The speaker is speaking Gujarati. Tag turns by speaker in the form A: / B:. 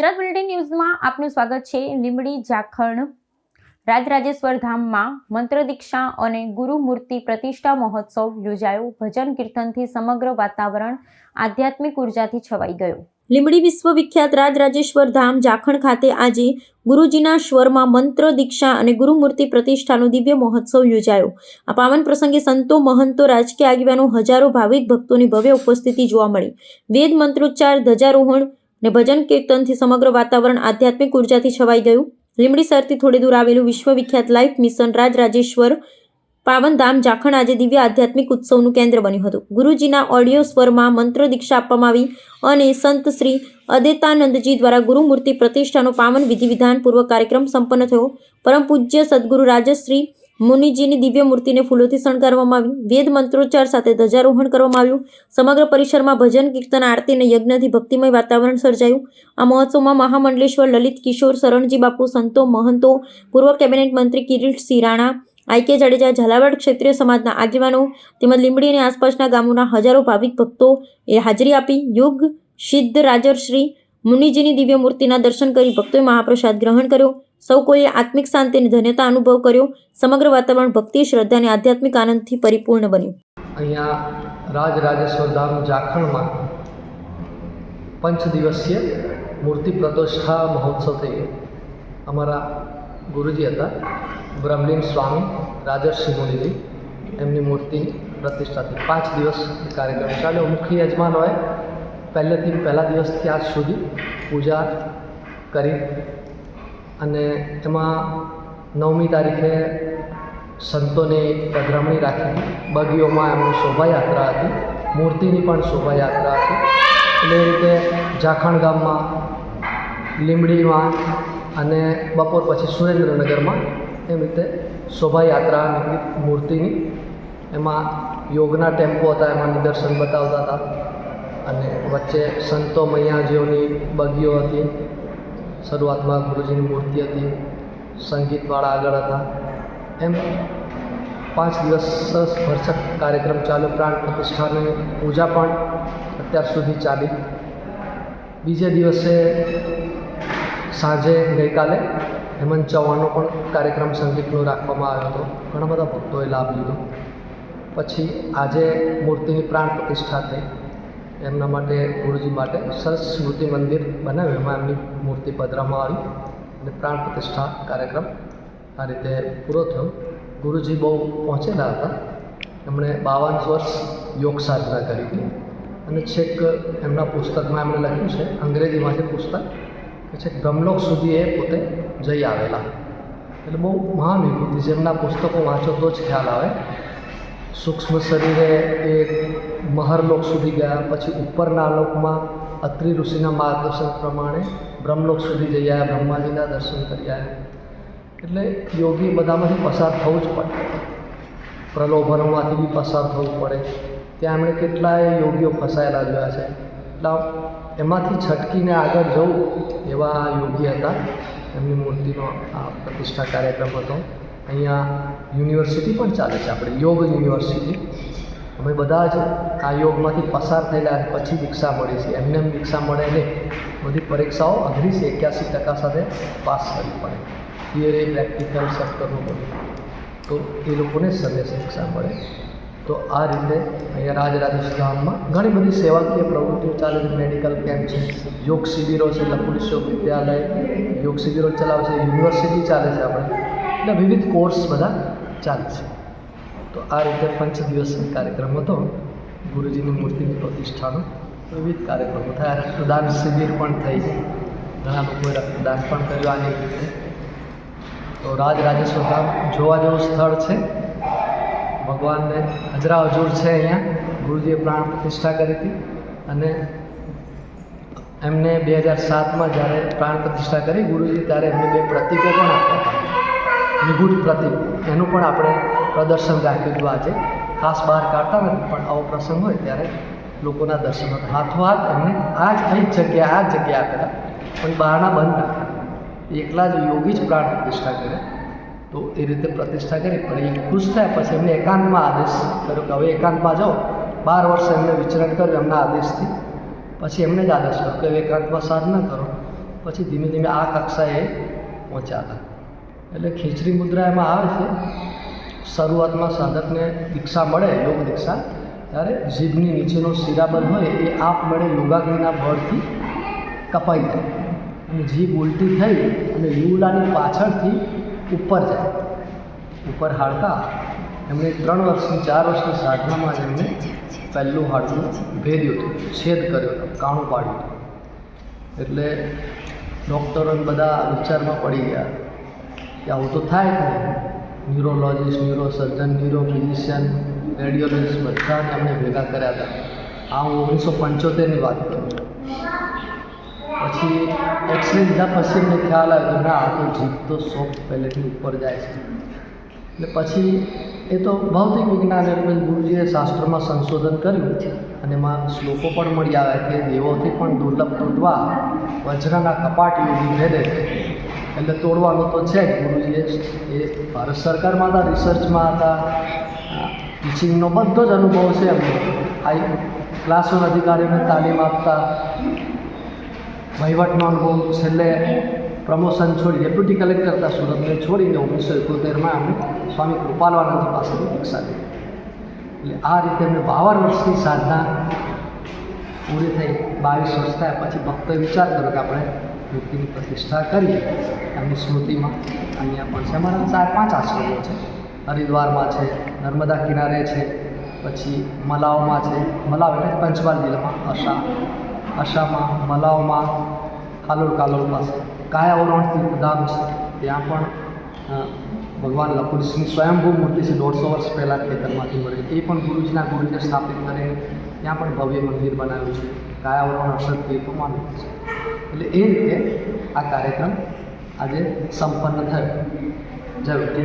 A: ગુજરાત બુલેટિન ન્યૂઝમાં આપનું સ્વાગત છે. લીમડી જાખણ રાજરાજેશ્વર ધામમાં મંત્ર દીક્ષા અને ગુરુમૂર્તિ પ્રતિષ્ઠા મહોત્સવ યોજાયો. ભજન કીર્તનથી સમગ્ર વાતાવરણ આધ્યાત્મિક ઉર્જાથી છવાઈ ગયું. લીમડી વિશ્વવિખ્યાત રાજરાજેશ્વર ધામ જાખણ ખાતે આજે ગુરુજીના સ્વરમાં મંત્ર દીક્ષા અને ગુરુમૂર્તિ પ્રતિષ્ઠાનો દિવ્ય મહોત્સવ યોજાયો. આ પાવન પ્રસંગે સંતો, મહંતો, રાજકીય આગેવાનો હજારો ભાવિક ભક્તોની ભવ્ય ઉપસ્થિતિ જોવા મળી. વેદ મંત્રોચ્ચાર, ધ્વજારોહણ ને ભજન કીર્તનથી સમગ્ર વાતાવરણ આધ્યાત્મિક ઉર્જાથી છવાઈ ગયું. લીંબડી સરથી થોડી દૂર આવેલું વિશ્વવિખ્યાત લાઈફ મિશન રાજરાજેશ્વર રાજેશ્વર પાવનધામ જાખણ આજે દિવ્ય આધ્યાત્મિક ઉત્સવનું કેન્દ્ર બન્યું હતું. ગુરુજીના ઓડિયો સ્વરમાં મંત્ર દીક્ષા આપવામાં આવી અને સંત શ્રી અદેતાનંદજી દ્વારા ગુરુમૂર્તિ પ્રતિષ્ઠાનો પાવન વિધિ વિધાનપૂર્વક કાર્યક્રમ સંપન્ન થયો. પરમ પૂજ્ય સદગુરુ રાજશ્રી મુનિજીની દિવ્ય મૂર્તિને ફૂલોથી શણગારવામાં આવી. વેદ મંત્રોચ્ચાર સાથે ધ્વજારોહણ કરવામાં આવ્યું. સમગ્ર પરિસરમાં ભજન, કીર્તન, આરતી અને યજ્ઞથી ભક્તિમય વાતાવરણ સર્જાયું. આ મહોત્સવમાં મહામંડલેશ્વર, લલિત, કિશોર શરણજી બાપુ, સંતો, મહંતો, પૂર્વ કેબિનેટ મંત્રી કિરીટ સિરાણા આઈકે જાડેજા, ઝાલાવાડ ક્ષેત્રીય સમાજના આગેવાનો તેમજ લીંબડી અને આસપાસના ગામોના હજારો ભાવિક ભક્તો એ હાજરી આપી. યુગ, સિદ્ધ રાજર્શ્રી મુનિજીની દિવ્ય મૂર્તિના દર્શન કરી ભક્તોએ મહાપ્રસાદ ગ્રહણ કર્યો. સૌ કોઈએ આત્મિક શાંતિ અને ધન્યતા અનુભવ કર્યો. સમગ્ર વાતાવરણ ભક્તિ, શ્રદ્ધા અને આધ્યાત્મિક આનંદથી પરિપૂર્ણ બન્યું.
B: અહીંયા રાજ રાજેશ્વર ધામ જાખણમાં પંચ દિવસીય મૂર્તિ પ્રતિષ્ઠા મહોત્સવ થઈ. અમારા ગુરુજી હતા, બ્રહ્મલીન સ્વામી, રાજર્ષિ મુનિજી. એમની મૂર્તિની પ્રતિષ્ઠાથી પાંચ દિવસ કાર્યક્રમ ચાલ્યો. મુખ્ય યજમાન હોય પહેલેથી પહેલા દિવસથી આજ સુધી પૂજા કરી અને એમાં નવમી તારીખે સંતોને પધરામણી રાખી. બગીઓમાં એમની શોભાયાત્રા હતી. મૂર્તિની પણ શોભાયાત્રા હતી. એટલે એ રીતે જાખણ ગામમાં, લીંબડીમાં અને બપોર પછી સુરેન્દ્રનગરમાં એમ રીતે શોભાયાત્રા મૂર્તિની એમાં યોગના ટેમ્પો હતા, એમાં નિદર્શન બતાવતા હતા. અને વચ્ચે સંતો મૈયાજીઓની બગીઓ હતી. શરૂઆતમાં ગુરુજીની મૂર્તિ હતી. સંગીતવાળા આગળ હતા. એમ પાંચ દિવસ સરસ ભરસક કાર્યક્રમ ચાલુ, પ્રાણ પ્રતિષ્ઠાની પૂજા પણ અત્યાર સુધી ચાલી. બીજે દિવસે સાંજે ગઈકાલે હેમંત ચૌહાણનો પણ કાર્યક્રમ સંગીતનો રાખવામાં આવ્યો હતો. ઘણા બધા ભક્તોએ લાભ લીધો. પછી આજે મૂર્તિની પ્રાણ પ્રતિષ્ઠા થઈ. એમના માટે ગુરુજી માટે સરસ સ્મૃતિ મંદિર બનાવ્યું. એમાં એમની મૂર્તિ પધરામાં આવી અને પ્રાણ પ્રતિષ્ઠા કાર્યક્રમ આ રીતે પૂરો થયો. ગુરુજી બહુ પહોંચેલા હતા. એમણે બાવન વર્ષ યોગ સાધના કરી હતી. અને છેક એમના પુસ્તકમાં એમણે લખ્યું છે અંગ્રેજીમાં છે પુસ્તક, કે છેક ગમલોક સુધી એ પોતે જઈ આવેલા. એટલે બહુ મહાન વિભૂતિ છે. એમના પુસ્તકો વાંચો તો જ ખ્યાલ આવે. સૂક્ષ્મ શરીરે એ મહરલોક સુધી ગયા, પછી ઉપરના લોકમાં અત્રિ ઋષિના માર્ગદર્શન પ્રમાણે બ્રહ્મલોક સુધી જઈ આવ્યા, બ્રહ્માજીના દર્શન કરી આવ્યા. એટલે યોગી બધામાંથી પસાર થવું જ પડે. પ્રલોભનોમાંથી બી પસાર થવું પડે. ત્યાં એમણે કેટલાય યોગીઓ ફસાયેલા જોયા છે. એટલે એમાંથી છટકીને આગળ જવું એવા યોગી હતા. એમની મૂર્તિનો આ પ્રતિષ્ઠા કાર્યક્રમ હતો. અહીંયા યુનિવર્સિટી પણ ચાલે છે, આપણે યોગ યુનિવર્સિટી. અમે બધા જ આ યોગમાંથી પસાર થયેલા પછી દીક્ષા મળી છે. એમને એમ દીક્ષા મળે ને બધી પરીક્ષાઓ અઘરી એક્યાસી ટકા સાથે પાસ કરવી પડે. થિયરી પ્રેક્ટિકલ સબ કરવું તો એ લોકોને સદેશ દીક્ષા મળે. તો આ રીતે અહીંયા રાજરાજેશ ધામમાં ઘણી બધી સેવાકીય પ્રવૃત્તિઓ ચાલે છે. મેડિકલ કેમ્પ છે, યોગ શિબિરો છે લખુ વિશ્વવિદ્યાલય યોગ શિબિરો ચલાવે છે. યુનિવર્સિટી ચાલે છે આપણે. એટલે વિવિધ કોર્સ બધા ચાલે છે. તો આ રીતે પંચ દિવસનો કાર્યક્રમ હતો. ગુરુજીની મૂર્તિની પ્રતિષ્ઠાનો. વિવિધ કાર્યક્રમો થયા. રક્તદાન શિબિર પણ થઈ. ઘણા લોકોએ રક્તદાન પણ કર્યું આની રીતે. તો રાજ રાજેશ્વર ધામ જોવા જેવું સ્થળ છે. ભગવાનને હજરા હજુર છે અહીંયા. ગુરુજીએ પ્રાણ પ્રતિષ્ઠા કરી હતી. અને એમને બે હજાર સાતમાં જ્યારે પ્રાણ પ્રતિષ્ઠા કરી, ગુરુજી ત્યારે એમને બે પ્રતિકો પણ આપ્યા નિગૂઢ પ્રતિક. એનું પણ આપણે પ્રદર્શન રાખ્યું હતું આજે. ખાસ બહાર કાઢતા નથી, પણ આવો પ્રસંગ હોય ત્યારે લોકોના દર્શન. હતા હાથો હાથ એમને, આ જ અહીં જગ્યા, આ જ જગ્યા આપેલા. પણ બહારના બંધ રાખ્યા એકલા જ યોગી જ પ્રાણ પ્રતિષ્ઠા કરે. તો એ રીતે પ્રતિષ્ઠા કરી, પણ એ ખુશ થયા પછી એમને એકાંતમાં આદેશ કર્યો કે હવે એકાંતમાં જાઓ. બાર વર્ષ એમને વિચરણ કર્યું એમના આદેશથી. પછી એમને જ આદેશ કર્યો કે હવે એકાંતમાં સાધના કરો. પછી ધીમે ધીમે આ કક્ષાએ પહોંચ્યા હતા. એટલે ખીચડી મુદ્રા એમાં આવે છે. શરૂઆતમાં સાધકને દીક્ષા મળે, યોગ દીક્ષા. ત્યારે જીભની નીચેનો શિરાબંધ હોય એ આપમેળે યોગાગ્નિના બળથી કપાઈ જાય. અને જીભ ઉલટી થઈ અને યુલાની પાછળથી ઉપર જાય. ઉપર હાડકા. એમણે ત્રણ વર્ષની ચાર વર્ષની સાધનામાં એમણે પહેલું હાડકું ભેદ્યું હતું, છેદ કર્યો હતો, કાણું પાડ્યું એટલે ડૉક્ટરો બધા વિચારમાં પડી ગયા. આવું તો થાય નહીં neurologist neurosurgeon neuro physician radiologist બધાને ભેગા કર્યા હતા. આ હું ઓગણીસો પંચોતેરની વાત કરું. પછી એક્સરે લીધા પછી મને ખ્યાલ આવ્યો કે ના, આ તો જીભ તો સોફ્ટ પહેલેથી ઉપર જાય છે. એટલે પછી એ તો ભૌતિક વિજ્ઞાન એટલે ગુરુજીએ શાસ્ત્રોમાં સંશોધન કર્યું અને એમાં શ્લોકો પણ મળી આવે કે દેવોથી પણ દુર્લભ તૂટવા, વજ્રના કપાટ યોગી ભેદે. એટલે તોડવાનું તો છે જ. ગુરુજીએ એ ભારત સરકારમાં હતા રિસર્ચમાં હતા. ટીચિંગનો બધો જ અનુભવ છે એમનો. હાઈ ક્લાસરૂમ અધિકારીઓને તાલીમ આપતા. વહીવટનો અનુભવ છેલ્લે પ્રમોશન છોડી ડેપ્યુટી કલેક્ટર હતા સુરતને છોડીને ઓગણીસો એકોતેરમાં એમણે સ્વામી કૃપાલવાનંદ પાસેથી દીક્ષા લીધી. એટલે આ રીતે એમને બાવન વર્ષની સાધના પૂરી થઈ. બાવીસ વર્ષ થયા પછી ભક્તોએ વિચાર કર્યો કે આપણે મૂર્તિની પ્રતિષ્ઠા કરી એમની સ્મૃતિમાં. અહીંયા પણ છે અમારા ચાર, પાંચ આશ્રમો છે. હરિદ્વારમાં છે, નર્મદા કિનારે છે, પછી મલાવમાં છે. મલાવ એટલે પંચમહાલ જિલ્લામાં અશા આશામાં, મલાવમાં કાલોલ કાલોલ પાસે. કાયાવરણ તીર્થધામ છે. ત્યાં પણ ભગવાન લખુરસિંહ સ્વયંભૂ મૂર્તિ છે, દોઢસો વર્ષ પહેલાં ખેતરમાંથી મળી એ પણ ગુરુજીના ગુરુજીને સ્થાપિત કરે ત્યાં પણ ભવ્ય મંદિર બનાવ્યું છે. કાયાવરણ અક્ષર તીર્થો છે. એટલે એ રીતે આ કાર્યક્રમ આજે સંપન્ન થયો. જય વિજય